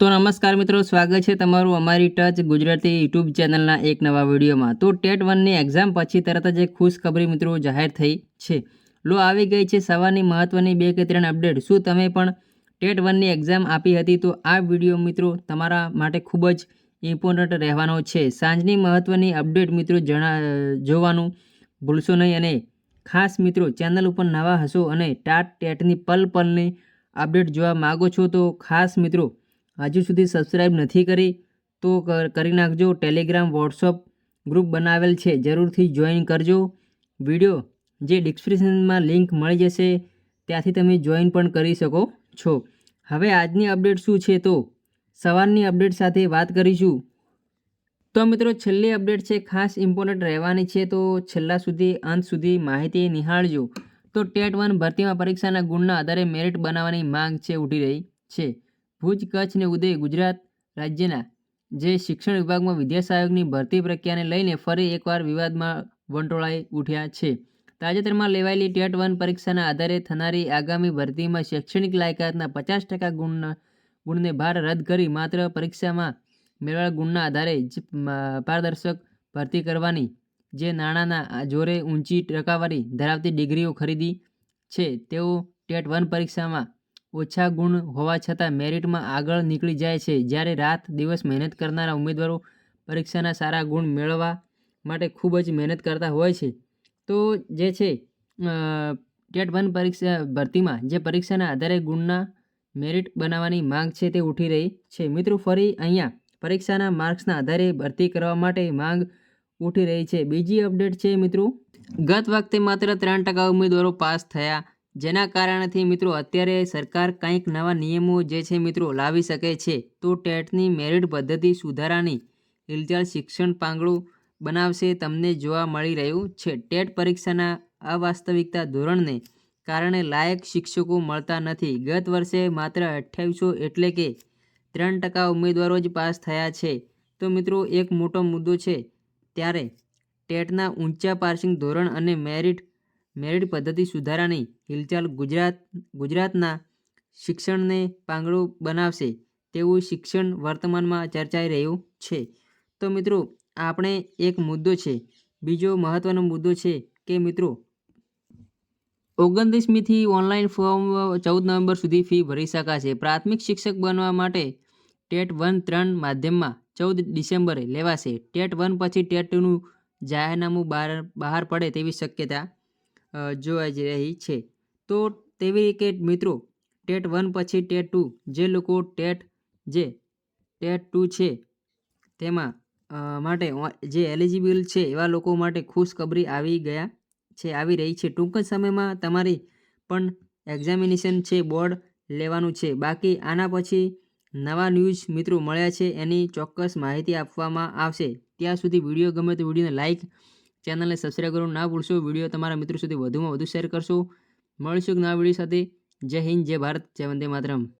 તો નમસ્કાર મિત્રો, સ્વાગત છે તમારું અમારી ટચ ગુજરાતી યુટ્યુબ ચેનલના એક નવા વિડીયોમાં. તો ટેટ વનની એક્ઝામ પછી તરત જ એક ખુશખબરી મિત્રો જાહેર થઈ છે. લો, આવી ગઈ છે સવારની મહત્ત્વની બે કે ત્રણ અપડેટ. શું તમે પણ ટેટ વનની એક્ઝામ આપી હતી? તો આ વીડિયો મિત્રો તમારા માટે ખૂબ જ ઇમ્પોર્ટન્ટ રહેવાનો છે. સાંજની મહત્ત્વની અપડેટ મિત્રો જણા, જોવાનું ભૂલશો નહીં અને ખાસ મિત્રો, ચેનલ ઉપર નવા હશો અને ટાટ ટેટની પલ પલની અપડેટ જોવા માગો છો તો ખાસ મિત્રો હજુ સુધી સબસ્ક્રાઈબ નથી કરી, તો કરી નાખજો. ટેલિગ્રામ વોટ્સઅપ ગ્રુપ બનાવેલ છે. જરૂરથી જોઈન કરજો. વીડિયો જે ડિસ્ક્રિપ્શનમાં લિંક મળી જશે, ત્યાંથી તમે જોઈન પણ કરી શકો છો. હવે આજની અપડેટ શું છે તો, સવારની અપડેટ સાથે વાત કરીશું. તો મિત્રો, છેલ્લી અપડેટ છે, ખાસ ઇમ્પોર્ટન્ટ રહેવાની છે, તો છેલ્લા સુધી, અંત સુધી માહિતી નિહાળજો. તો ટેટ વન ભરતીમાં પરીક્ષાના ગુણના આધારે મેરિટ બનાવવાની માંગ છે, ઉઠી રહી છે. ભુજ, કચ્છ અને ઉદય ગુજરાત રાજ્યના જે શિક્ષણ વિભાગમાં વિદ્યા સહાયકની ભરતી પ્રક્રિયાને લઈને ફરી એકવાર વિવાદમાં વંટોળાઈ ઉઠ્યા છે. તાજેતરમાં લેવાયેલી ટેટ વન પરીક્ષાના આધારે થનારી આગામી ભરતીમાં શૈક્ષણિક લાયકાતના પચાસ ટકા ગુણના ગુણને ભાર રદ કરી માત્ર પરીક્ષામાં મેળવેલા ગુણના આધારે જ પારદર્શક ભરતી કરવાની જે નાણાંના જોરે ઊંચી ટકાવારી ધરાવતી ડિગ્રીઓ ખરીદી છે, તેઓ ટેટ વન પરીક્ષામાં ઓછા ગુણ હોવા છતાં મેરિટમાં આગળ નીકળી જાય છે. જ્યારે રાત દિવસ મહેનત કરનારા ઉમેદવારો પરીક્ષાના સારા ગુણ મેળવવા માટે ખૂબ જ મહેનત કરતા હોય છે. તો જે છે ટેટ વન પરીક્ષા ભરતીમાં જે પરીક્ષાના આધારે ગુણના મેરિટ બનાવવાની માંગ છે તે ઉઠી રહી છે. મિત્રો, ફરી અહીંયા પરીક્ષાના માર્ક્સના આધારે ભરતી કરવા માટે માંગ ઉઠી રહી છે. બીજી અપડેટ છે, મિત્રો. ગત વખતે માત્ર ત્રણ ટકા ઉમેદવારો પાસ થયા જેના કારણથી મિત્રો અત્યારે સરકાર કંઈક નવા નિયમો જે છે મિત્રો લાવી શકે છે, તો ટેટની મેરિટ પદ્ધતિ સુધારાની હિલચાલ શિક્ષણ પાંગડું બનાવશે તમને જોવા મળી રહ્યું છે. ટેટ પરીક્ષાના અવાસ્તવિકતા ધોરણને કારણે લાયક શિક્ષકો મળતા નથી. ગત વર્ષે માત્ર અઠ્યાવીસો એટલે કે ત્રણ ટકા ઉમેદવારો જ પાસ થયા છે. તો મિત્રો એક મોટો મુદ્દો છે, ત્યારે ટેટના ઊંચા પાસિંગ ધોરણ અને મેરિટ મેરિટ પદ્ધતિ સુધારાની હિલચાલ ગુજરાત, ગુજરાતના શિક્ષણને પાંગડું બનાવશે તેવું શિક્ષણ વર્તમાનમાં ચર્ચાઈ રહ્યું છે. તો મિત્રો, આપણે એક મુદ્દો છે. બીજો મહત્ત્વનો મુદ્દો છે કે મિત્રો, ઓગણત્રીસમીથી ઓનલાઈન ફોર્મ ચૌદ નવેમ્બર સુધી ફી ભરી શકાશે. પ્રાથમિક શિક્ષક બનવા માટે ટેટ વન ત્રણ માધ્યમમાં ચૌદ ડિસેમ્બરે લેવાશે. ટેટ વન પછી ટેટ ટુનું જાહેરનામું બહાર બહાર પડે તેવી શક્યતા જોવાઈ જ રહી છે. તો તેવી રીતે મિત્રો, ટેટ વન પછી ટેટ ટુ, જે લોકો ટેટ, જે ટેટ ટુ છે, તેમાં માટે જે એલિજિબલ છે એવા લોકો માટે ખુશખબરી આવી ગયા છે, આવી રહી છે. ટૂંક સમયમાં તમારી પણ એક્ઝામિનેશન છે, બોર્ડ લેવાનું છે. બાકી આના પછી નવા ન્યૂઝ મિત્રો મળ્યા છે, એની ચોક્કસ માહિતી આપવામાં આવશે. ત્યાં સુધી વીડિયો ગમે તો વિડીયોને લાઇક ચેનલને સબસ્ક્રાઈબ કરવાનું ના ભૂલશો. વીડિયો તમારા મિત્રો સુધી વધુમાં વધુ શેર કરશો. મળીશું નવા વીડિયો સાથે. જય હિન્દ, જય ભારત, જય વંદે માતરમ.